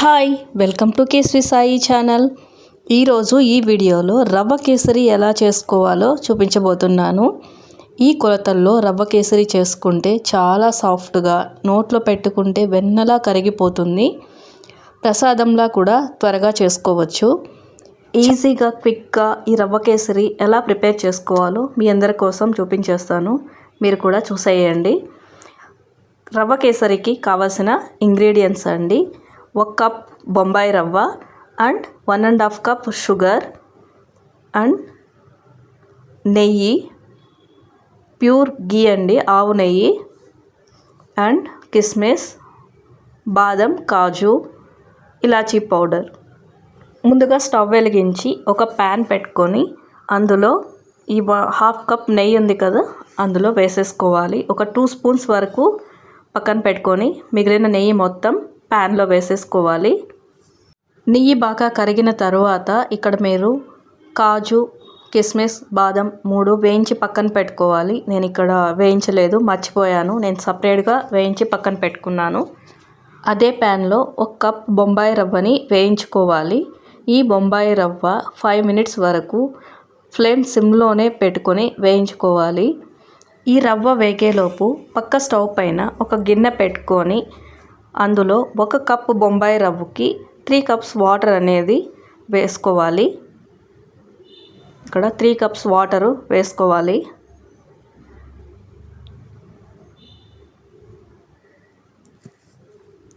Hi welcome to Kesari Sai channel. ఈరోజు ఈ వీడియోలో రవ్వ కేసరి ఎలా చేసుకోవాలో చూపించబోతున్నాను. ఈ కొలతల్లో రవ్వ కేసరి చేసుకుంటే చాలా సాఫ్ట్గా నోట్లో పెట్టుకుంటే వెన్నలా కరిగిపోతుంది. ప్రసాదంలా కూడా త్వరగా చేసుకోవచ్చు. ఈజీగా క్విక్గా ఈ రవ్వ కేసరి ఎలా ప్రిపేర్ చేసుకోవాలో మీ అందరి కోసం చూపించేస్తాను. మీరు కూడా చూసేయండి. రవ్వ కేసరికి కావలసిన ఇంగ్రీడియంట్స్ అండి. ఒక cup Bombay rava and one and half cup sugar and నెయ్యి. ప్యూర్ గీ అండి ఆవు నెయ్యి అండ్ కిస్మిస్ బాదం కాజు ఇలాచీ పౌడర్. ముందుగా స్టవ్ వెలిగించి ఒక ప్యాన్ పెట్టుకొని అందులో ఈ హాఫ్ కప్ నెయ్యి ఉంది కదా అందులో వేసేసుకోవాలి. ఒక టూ స్పూన్స్ వరకు పక్కన పెట్టుకొని మిగిలిన నెయ్యి మొత్తం ప్యాన్లో వేసేసుకోవాలి. నెయ్యి బాగా కరిగిన తర్వాత ఇక్కడ మీరు కాజు కిస్మిస్ బాదం మూడు వేయించి పక్కన పెట్టుకోవాలి. నేను ఇక్కడ వేయించలేదు మర్చిపోయాను. నేను సపరేట్గా వేయించి పక్కన పెట్టుకున్నాను. అదే ప్యాన్లో ఒక కప్ బొంబాయి రవ్వని వేయించుకోవాలి. ఈ బొంబాయి రవ్వ ఫైవ్ మినిట్స్ వరకు ఫ్లేమ్ సిమ్లోనే పెట్టుకొని వేయించుకోవాలి. ఈ రవ్వ వేగేలోపు పక్క స్టవ్ పైన ఒక గిన్నె పెట్టుకొని అందులో ఒక కప్పు బొంబాయి రవ్వకి త్రీ కప్స్ వాటర్ అనేది వేసుకోవాలి. ఇక్కడ త్రీ కప్స్ వాటరు వేసుకోవాలి.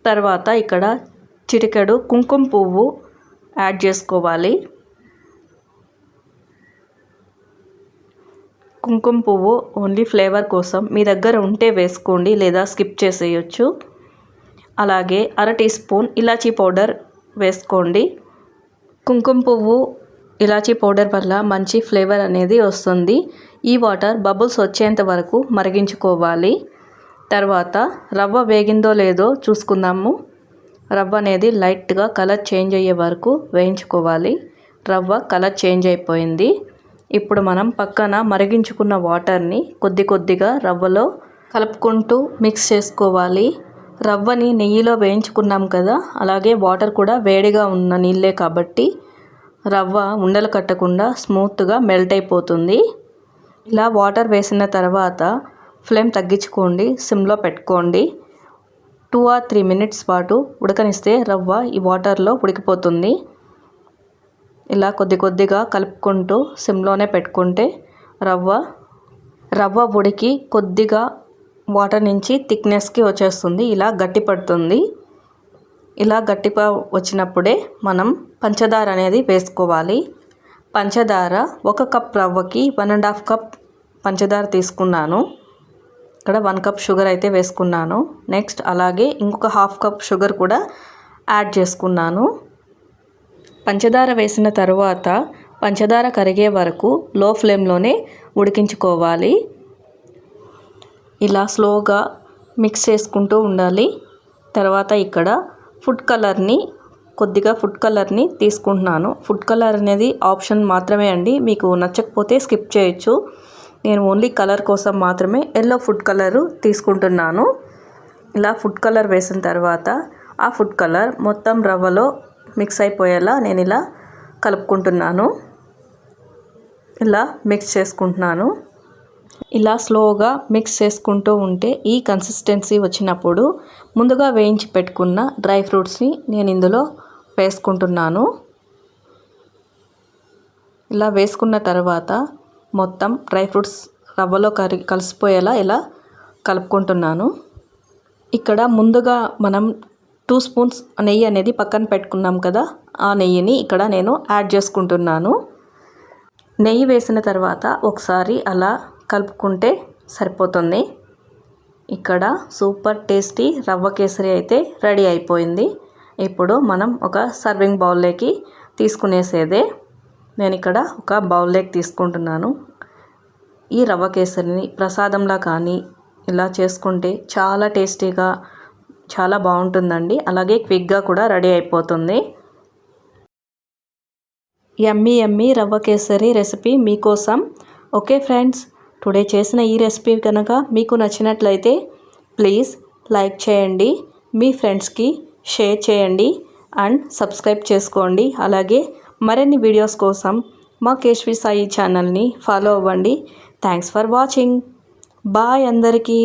తర్వాత ఇక్కడ చిటికెడు కుంకుమ పువ్వు యాడ్ చేసుకోవాలి. కుంకుమ పువ్వు ఓన్లీ ఫ్లేవర్ కోసం మీ దగ్గర ఉంటే వేసుకోండి లేదా స్కిప్ చేసేయచ్చు. అలాగే అర టీ స్పూన్ ఇలాచీ పౌడర్ వేసుకోండి. కుంకుమ పువ్వు ఇలాచీ పౌడర్ వల్ల మంచి ఫ్లేవర్ అనేది వస్తుంది. ఈ వాటర్ బబుల్స్ వచ్చేంత వరకు మరిగించుకోవాలి. తర్వాత రవ్వ వేగిందో లేదో చూసుకుందాము. రవ్వ అనేది లైట్గా కలర్ చేంజ్ అయ్యే వరకు వేయించుకోవాలి. రవ్వ కలర్ చేంజ్ అయిపోయింది. ఇప్పుడు మనం పక్కన మరిగించుకున్న వాటర్ని కొద్ది కొద్దిగా రవ్వలో కలుపుకుంటూ మిక్స్ చేసుకోవాలి. రవ్వని నెయ్యిలో వేయించుకున్నాం కదా అలాగే వాటర్ కూడా వేడిగా ఉన్న నీళ్ళే కాబట్టి రవ్వ ఉండలు కట్టకుండా స్మూత్గా మెల్ట్ అయిపోతుంది. ఇలా వాటర్ వేసిన తర్వాత ఫ్లేమ్ తగ్గించుకోండి సిమ్లో పెట్టుకోండి. టూ ఆర్ త్రీ మినిట్స్ పాటు ఉడకనిస్తే రవ్వ ఈ వాటర్లో ఉడికిపోతుంది. ఇలా కొద్ది కొద్దిగా కలుపుకుంటూ సిమ్లోనే పెట్టుకుంటే రవ్వ రవ్వ ఉడికి కొద్దిగా వాటర్ నుంచి థిక్నెస్కి వచ్చేస్తుంది. ఇలా గట్టి పడుతుంది. ఇలా గట్టి వచ్చినప్పుడే మనం పంచదార అనేది వేసుకోవాలి. పంచదార ఒక కప్ రవ్వకి వన్ అండ్ హాఫ్ కప్ పంచదార తీసుకున్నాను. ఇక్కడ వన్ కప్ షుగర్ అయితే వేసుకున్నాను. నెక్స్ట్ అలాగే ఇంకొక హాఫ్ కప్ షుగర్ కూడా యాడ్ చేసుకున్నాను. పంచదార వేసిన తర్వాత పంచదార కరిగే వరకు లో ఫ్లేమ్లోనే ఉడికించుకోవాలి. ఇలా స్లోగా మిక్స్ చేసుకుంటూ ఉండాలి. తర్వాత ఇక్కడ ఫుడ్ కలర్ని కొద్దిగా ఫుడ్ కలర్ని తీసుకుంటున్నాను. ఫుడ్ కలర్ అనేది ఆప్షన్ మాత్రమే అండి. మీకు నచ్చకపోతే స్కిప్ చేయొచ్చు. నేను ఓన్లీ కలర్ కోసం మాత్రమే ఎల్లో ఫుడ్ కలరు తీసుకుంటున్నాను. ఇలా ఫుడ్ కలర్ వేసిన తర్వాత ఆ ఫుడ్ కలర్ మొత్తం రవ్వలో మిక్స్ అయిపోయేలా నేను ఇలా కలుపుకుంటున్నాను. ఇలా మిక్స్ చేసుకుంటున్నాను. ఇలా స్లోగా మిక్స్ చేసుకుంటూ ఉంటే ఈ కన్సిస్టెన్సీ వచ్చినప్పుడు ముందుగా వేయించి పెట్టుకున్న డ్రై ఫ్రూట్స్ని నేను ఇందులో వేసుకుంటున్నాను. ఇలా వేసుకున్న తర్వాత మొత్తం డ్రై ఫ్రూట్స్ రవ్వలో కరి కలిసిపోయేలా ఇలా కలుపుకుంటున్నాను. ఇక్కడ ముందుగా మనం టూ స్పూన్స్ నెయ్యి అనేది పక్కన పెట్టుకున్నాం కదా ఆ నెయ్యిని ఇక్కడ నేను యాడ్ చేసుకుంటున్నాను. నెయ్యి వేసిన తర్వాత ఒకసారి అలా కలుపుకుంటే సరిపోతుంది. ఇక్కడ సూపర్ టేస్టీ రవ్వ కేసరి అయితే రెడీ అయిపోయింది. ఇప్పుడు మనం ఒక సర్వింగ్ బౌల్లోకి తీసుకునేసేదే. నేను ఇక్కడ ఒక బౌల్లోకి తీసుకుంటున్నాను. ఈ రవ్వ కేసరిని ప్రసాదంలా కానీ ఇలా చేసుకుంటే చాలా టేస్టీగా చాలా బాగుంటుందండి. అలాగే క్విక్గా కూడా రెడీ అయిపోతుంది. Yummy yummy rava kesari recipe మీకోసం. ఓకే ఫ్రెండ్స్ టుడే చేసిన ఈ రెసిపీ కనుక మీకు నచ్చినట్లయితే ప్లీజ్ లైక్ చేయండి మీ ఫ్రెండ్స్కి షేర్ చేయండి అండ్ సబ్స్క్రైబ్ చేసుకోండి. అలాగే మరిన్ని వీడియోస్ కోసం మా కేశ్వి సాయి ఛానల్ని ఫాలో అవ్వండి. Thanks for watching. బాయ్ అందరికీ.